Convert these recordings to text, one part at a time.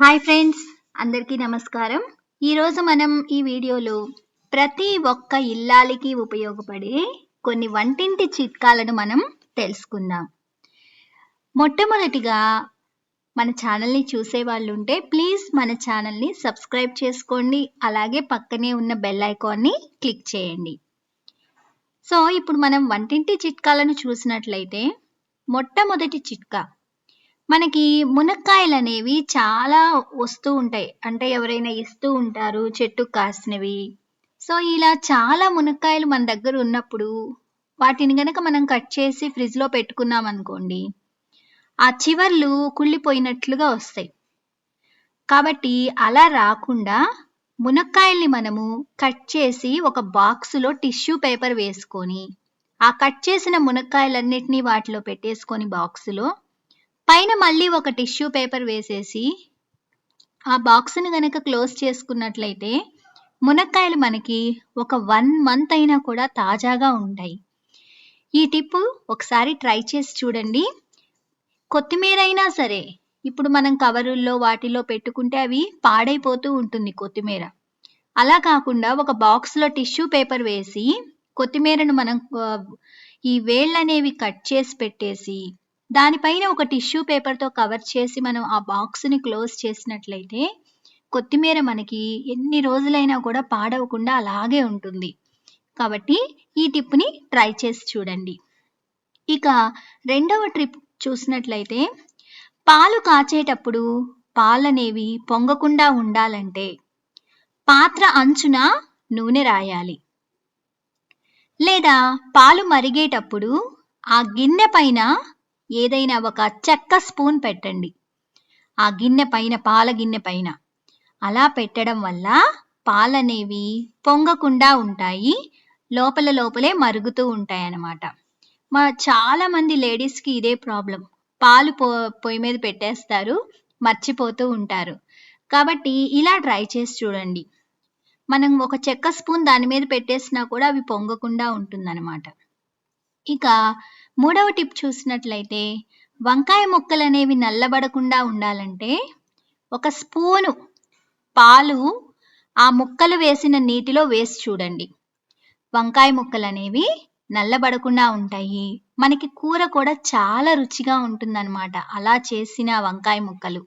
Hi friends అందరికీ నమస్కారం. ఈరోజు మనం ఈ వీడియోలో ప్రతి ఒక్క ఇల్లాలికి ఉపయోగపడే కొన్ని వంటింటి చిట్కాలను మనం తెలుసుకుందాం. మొట్టమొదటిగా మన ఛానల్ని చూసే వాళ్ళు ఉంటే ప్లీజ్ మన ఛానల్ని సబ్స్క్రైబ్ చేసుకోండి అలాగే పక్కనే ఉన్న బెల్ ఐకాన్ని క్లిక్ చేయండి. సో ఇప్పుడు మనం వంటింటి చిట్కాలను చూసినట్లయితే మొట్టమొదటి చిట్కా మనకి మునక్కాయలు అనేవి చాలా వస్తూ ఉంటాయి. అంటే ఎవరైనా ఇస్తూ ఉంటారు చెట్టు కాసినవి. సో ఇలా చాలా మునక్కాయలు మన దగ్గర ఉన్నప్పుడు వాటిని గనక మనం కట్ చేసి ఫ్రిడ్జ్లో పెట్టుకున్నాం అనుకోండి ఆ చివర్లు కుళ్ళిపోయినట్లుగా వస్తాయి. కాబట్టి అలా రాకుండా మునక్కాయల్ని మనము కట్ చేసి ఒక బాక్సులో టిష్యూ పేపర్ వేసుకొని ఆ కట్ చేసిన మునక్కాయలన్నిటినీ వాటిలో పెట్టేసుకొని బాక్సులో పైన మళ్ళీ ఒక టిష్యూ పేపర్ వేసేసి ఆ బాక్స్ని గనక క్లోజ్ చేసుకున్నట్లయితే మునక్కాయలు మనకి ఒక వన్ మంత్ అయినా కూడా తాజాగా ఉంటాయి. ఈ టిప్ ఒకసారి ట్రై చేసి చూడండి. కొత్తిమీర అయినా సరే ఇప్పుడు మనం కవరుల్లో వాటిలో పెట్టుకుంటే అవి పాడైపోతూ ఉంటుంది కొత్తిమీర. అలా కాకుండా ఒక బాక్స్లో టిష్యూ పేపర్ వేసి కొత్తిమీరను మనం ఈ వేళ్ళు అనేవి కట్ చేసి పెట్టేసి దానిపైన ఒక టిష్యూ పేపర్తో కవర్ చేసి మనం ఆ బాక్స్ని క్లోజ్ చేసినట్లయితే కొత్తిమీర మనకి ఎన్ని రోజులైనా కూడా పాడవకుండా అలాగే ఉంటుంది. కాబట్టి ఈ టిప్ని ట్రై చేసి చూడండి. ఇక రెండవ ట్రిప్ చూసినట్లయితే పాలు కాచేటప్పుడు పాలనేవి పొంగకుండా ఉండాలంటే పాత్ర అంచున నూనె రాయాలి. లేదా పాలు మరిగేటప్పుడు ఆ గిన్నె పైన ఏదైనా ఒక చెక్క స్పూన్ పెట్టండి. ఆ గిన్నె పైన పాల గిన్నె పైన. అలా పెట్టడం వల్ల పాలనేవి పొంగకుండా ఉంటాయి. లోపల లోపలే మరుగుతూ ఉంటాయి అన్నమాట మా చాలా మంది లేడీస్కి ఇదే ప్రాబ్లం. పాలు పో పొయ్యి మీద పెట్టేస్తారు మర్చిపోతూ ఉంటారు. కాబట్టి ఇలా ట్రై చేసి చూడండి. మనం ఒక చెక్క స్పూన్ దాని మీద పెట్టేసినా కూడా అవి పొంగకుండా ఉంటుందన్నమాట. ఇక మూడవ టిప్ చూసినట్లయితే వంకాయ ముక్కలు అనేవి నల్లబడకుండా ఉండాలంటే ఒక స్పూను పాలు ఆ ముక్కలు వేసిన నీటిలో వేసి చూడండి. వంకాయ ముక్కలు అనేవి నల్లబడకుండా ఉంటాయి. మనకి కూర కూడా చాలా రుచిగా ఉంటుందన్నమాట. అలా చేసిన వంకాయ ముక్కలు.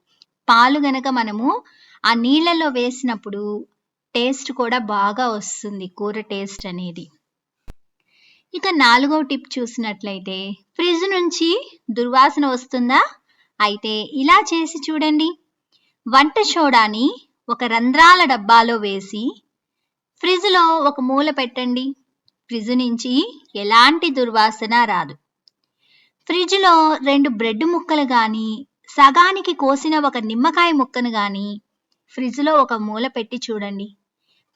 పాలు గనక మనము ఆ నీళ్ళలో వేసినప్పుడు టేస్ట్ కూడా బాగా వస్తుంది కూర టేస్ట్ అనేది. ఇక నాలుగో టిప్ చూసినట్లయితే ఫ్రిడ్జ్ నుంచి దుర్వాసన వస్తుందా? అయితే ఇలా చేసి చూడండి. వంట సోడాని ఒక రంధ్రాల డబ్బాలో వేసి ఫ్రిడ్జ్లో ఒక మూల పెట్టండి. ఫ్రిడ్జ్ నుంచి ఎలాంటి దుర్వాసన రాదు. ఫ్రిడ్జ్లో రెండు బ్రెడ్ ముక్కలు కానీ సగానికి కోసిన ఒక నిమ్మకాయ ముక్కను కానీ ఫ్రిడ్జ్లో ఒక మూల పెట్టి చూడండి.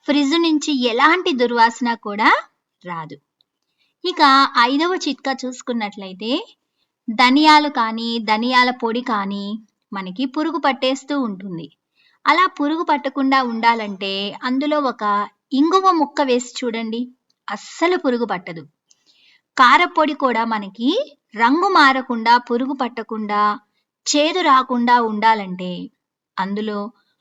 ఫ్రిడ్జ్ నుంచి ఎలాంటి దుర్వాసన కూడా రాదు. ఇక ఐదవ చిట్కా చూసుకున్నట్లయితే ధనియాలు కానీ ధనియాల పొడి కానీ మనకి పురుగు పట్టేస్తూ ఉంటుంది. అలా పురుగు పట్టకుండా ఉండాలంటే అందులో ఒక ఇంగువ ముక్క వేసి చూడండి. అస్సలు పురుగు పట్టదు. కారపొడి కూడా మనకి రంగు మారకుండా పురుగు పట్టకుండా చేదు రాకుండా ఉండాలంటే అందులో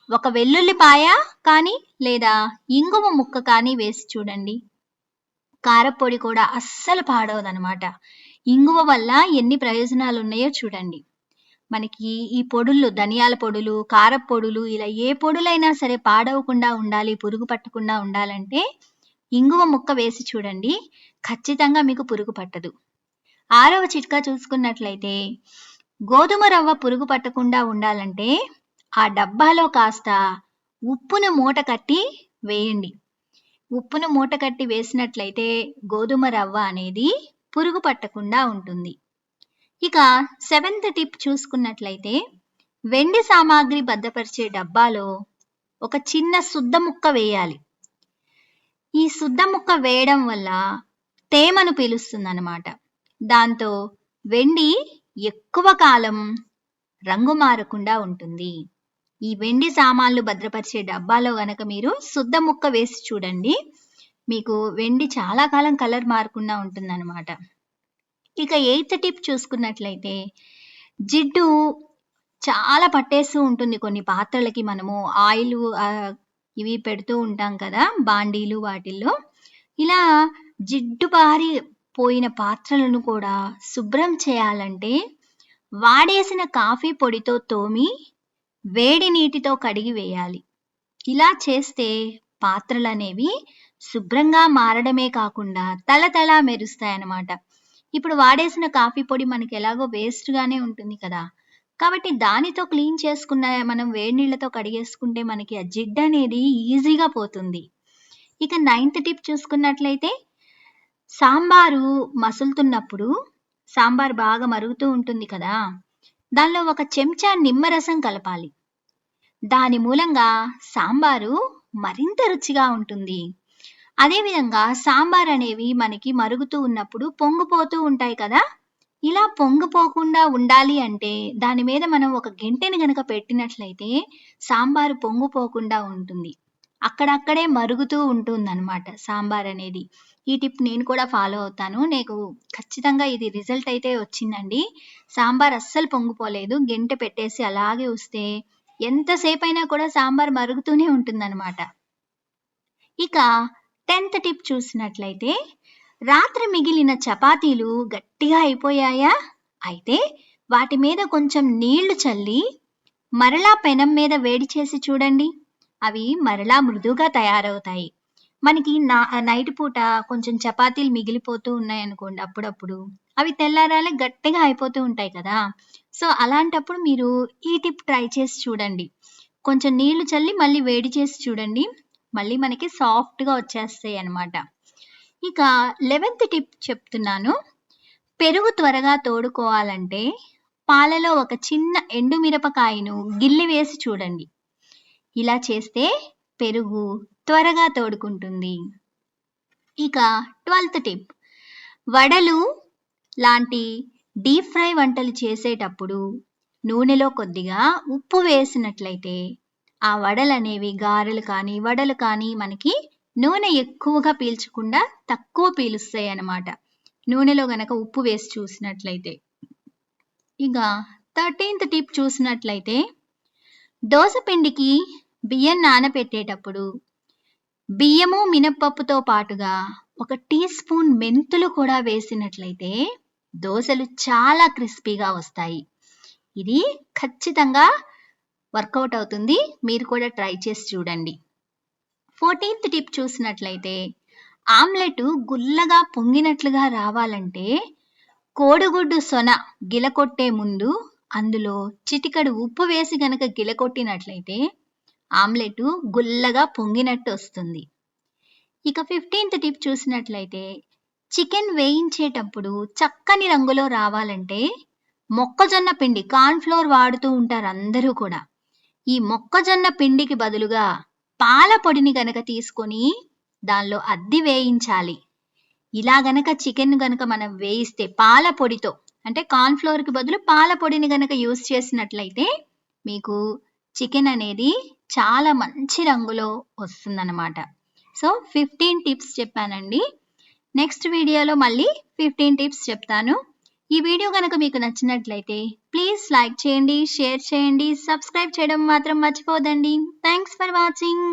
ఒక వెల్లుల్లిపాయ కానీ లేదా ఇంగువ ముక్క కానీ వేసి చూడండి. కారపొడి కూడా అస్సలు పాడవదనమాట. ఇంగువ వల్ల ఎన్ని ప్రయోజనాలు ఉన్నాయో చూడండి. మనకి ఈ పొడులు ధనియాల పొడులు కారపొడులు ఇలా ఏ పొడులైనా సరే పాడవకుండా ఉండాలి పురుగు పట్టకుండా ఉండాలంటే ఇంగువ ముక్క వేసి చూడండి ఖచ్చితంగా మీకు పురుగు పట్టదు. ఆరవ చిట్కా చూసుకున్నట్లయితే గోధుమ రవ్వ పురుగు పట్టకుండా ఉండాలంటే ఆ డబ్బాలో కాస్త ఉప్పును మూట కట్టి వేయండి. ఉప్పును మూటకట్టి వేసినట్లయితే గోధుమ రవ్వ అనేది పురుగు పట్టకుండా ఉంటుంది. ఇక సెవెంత్ టిప్ చూసుకున్నట్లయితే వెండి సామాగ్రి భద్రపరిచే డబ్బాలో ఒక చిన్న శుద్ధ ముక్క వేయాలి. ఈ శుద్ధ ముక్క వేయడం వల్ల తేమను పీలుస్తుంది అన్నమాట దాంతో వెండి ఎక్కువ కాలం రంగు మారకుండా ఉంటుంది. ఈ వెండి సామాన్లు భద్రపరిచే డబ్బాలో గనక మీరు శుద్ధ ముక్క వేసి చూడండి మీకు వెండి చాలా కాలం కలర్ మారకుండా ఉంటుందన్నమాట. ఇక ఎయిత్ టిప్ చూసుకున్నట్లయితే జిడ్డు చాలా పట్టేస్తూ ఉంటుంది కొన్ని పాత్రలకి మనము. ఆయిల్ ఇవి పెడుతూ ఉంటాం కదా బాండీలు వాటిల్లో. ఇలా జిడ్డు పారి పోయిన పాత్రలను కూడా శుభ్రం చేయాలంటే వాడేసిన కాఫీ పొడితో తోమి వేడి నీటితో కడిగి వేయాలి. ఇలా చేస్తే పాత్రలు అనేవి శుభ్రంగా మారడమే కాకుండా తలతల మెరుస్తాయన్నమాట. ఇప్పుడు వాడేసిన కాఫీ పొడి మనకి ఎలాగో వేస్ట్గానే ఉంటుంది కదా. కాబట్టి దానితో క్లీన్ చేసుకున్న మనం వేడి నీళ్ళతో కడిగేసుకుంటే మనకి ఆ జిడ్డు అనేది ఈజీగా పోతుంది. ఇక నైన్త్ టిప్ చూసుకున్నట్లయితే సాంబారు మసులుతున్నప్పుడు సాంబార్ బాగా మరుగుతూ ఉంటుంది కదా. దానిలో ఒక చెంచా నిమ్మరసం కలపాలి. దాని మూలంగా సాంబారు మరింత రుచిగా ఉంటుంది. అదేవిధంగా సాంబార్ అనేవి మనకి మరుగుతూ ఉన్నప్పుడు పొంగిపోతూ ఉంటాయి కదా? ఇలా పొంగిపోకుండా ఉండాలి అంటే దాని మీద మనం ఒక గంటెని గనక పెట్టినట్లయితే సాంబారు పొంగిపోకుండా ఉంటుంది. అక్కడక్కడే మరుగుతూ ఉంటుందన్నమాట సాంబార్ అనేది. ఈ టిప్ నేను కూడా ఫాలో అవుతాను. నీకు ఖచ్చితంగా ఇది రిజల్ట్ అయితే వచ్చిందండి. సాంబార్ అస్సలు పొంగిపోలేదు. గంట పెట్టేసి అలాగే వస్తే ఎంతసేపు అయినా కూడా సాంబార్ మరుగుతూనే ఉంటుందన్నమాట. ఇక టెన్త్ టిప్ చూసినట్లయితే రాత్రి మిగిలిన చపాతీలు గట్టిగా అయిపోయాయా? అయితే వాటి మీద కొంచెం నీళ్ళు చల్లి మరలా పెనం మీద వేడి చేసి చూడండి. అవి మరలా మృదువుగా తయారవుతాయి. మనకి నా నైట్ పూట కొంచెం చపాతీలు మిగిలిపోతూ ఉన్నాయనుకోండి అప్పుడప్పుడు అవి తెల్లారాలే గట్టిగా అయిపోతూ ఉంటాయి కదా. సో అలాంటప్పుడు మీరు ఈ టిప్ ట్రై చేసి చూడండి. కొంచెం నీళ్ళు చల్లి మళ్ళీ వేడి చేసి చూడండి. మళ్ళీ మనకి సాఫ్ట్గా వచ్చేస్తాయి అన్నమాట. ఇక లెవెన్త్ టిప్ చెప్తున్నాను. పెరుగు త్వరగా తోడుకోవాలంటే పాలలో ఒక చిన్న ఎండు మిరపకాయను గిల్లి వేసి చూడండి. ఇలా చేస్తే పెరుగు త్వరగా తోడుకుంటుంది. ఇక ట్వెల్త్ టిప్. వడలు లాంటి డీప్ ఫ్రై వంటలు చేసేటప్పుడు నూనెలో కొద్దిగా ఉప్పు వేసినట్లయితే ఆ వడలు అనేవి గారెలు కానీ వడలు కానీ మనకి నూనె ఎక్కువగా పీల్చకుండా తక్కువ పీలుస్తాయి అన్నమాట నూనెలో గనక ఉప్పు వేసి చూసినట్లయితే. ఇక థర్టీన్త్ టిప్ చూసినట్లయితే దోస పిండికి బియ్యం నానబెట్టేటప్పుడు బియ్యము మినప్పప్పుతో పాటుగా ఒక టీ స్పూన్ మెంతులు కూడా వేసినట్లయితే దోశలు చాలా క్రిస్పీగా వస్తాయి. ఇది ఖచ్చితంగా వర్కౌట్ అవుతుంది. మీరు కూడా ట్రై చేసి చూడండి. ఫోర్టీన్త్ టిప్ చూసినట్లయితే ఆమ్లెట్ గుల్లగా పొంగినట్లుగా రావాలంటే కోడిగుడ్డు సొన గిలకొట్టే ముందు అందులో చిటికడు ఉప్పు వేసి గనక గిలకొట్టినట్లయితే ఆమ్లెట్ గుల్లగా పొంగినట్టు వస్తుంది. ఇక ఫిఫ్టీన్త్ టిప్ చూసినట్లయితే చికెన్ వేయించేటప్పుడు చక్కని రంగులో రావాలంటే మొక్కజొన్న పిండి కార్న్ఫ్లోర్ వాడుతూ ఉంటారు అందరూ కూడా. ఈ మొక్కజొన్న పిండికి బదులుగా పాల పొడిని గనక తీసుకొని దానిలో అద్ది వేయించాలి. ఇలా గనక చికెన్ గనక మనం వేయిస్తే పాల పొడితో అంటే కార్న్ఫ్లోర్కి బదులు పాల పొడిని గనక యూస్ చేసినట్లయితే మీకు చికెన్ అనేది చాలా మంచి రంగులో వస్తుందన్నమాట. సో ఫిఫ్టీన్ టిప్స్ చెప్పానండి. నెక్స్ట్ వీడియోలో మళ్ళీ ఫిఫ్టీన్ టిప్స్ చెప్తాను. ఈ వీడియో కనుక మీకు నచ్చినట్లయితే ప్లీజ్ లైక్ చేయండి షేర్ చేయండి సబ్స్క్రైబ్ చేయడం మాత్రం మర్చిపోదండి థ్యాంక్స్ ఫర్ వాచింగ్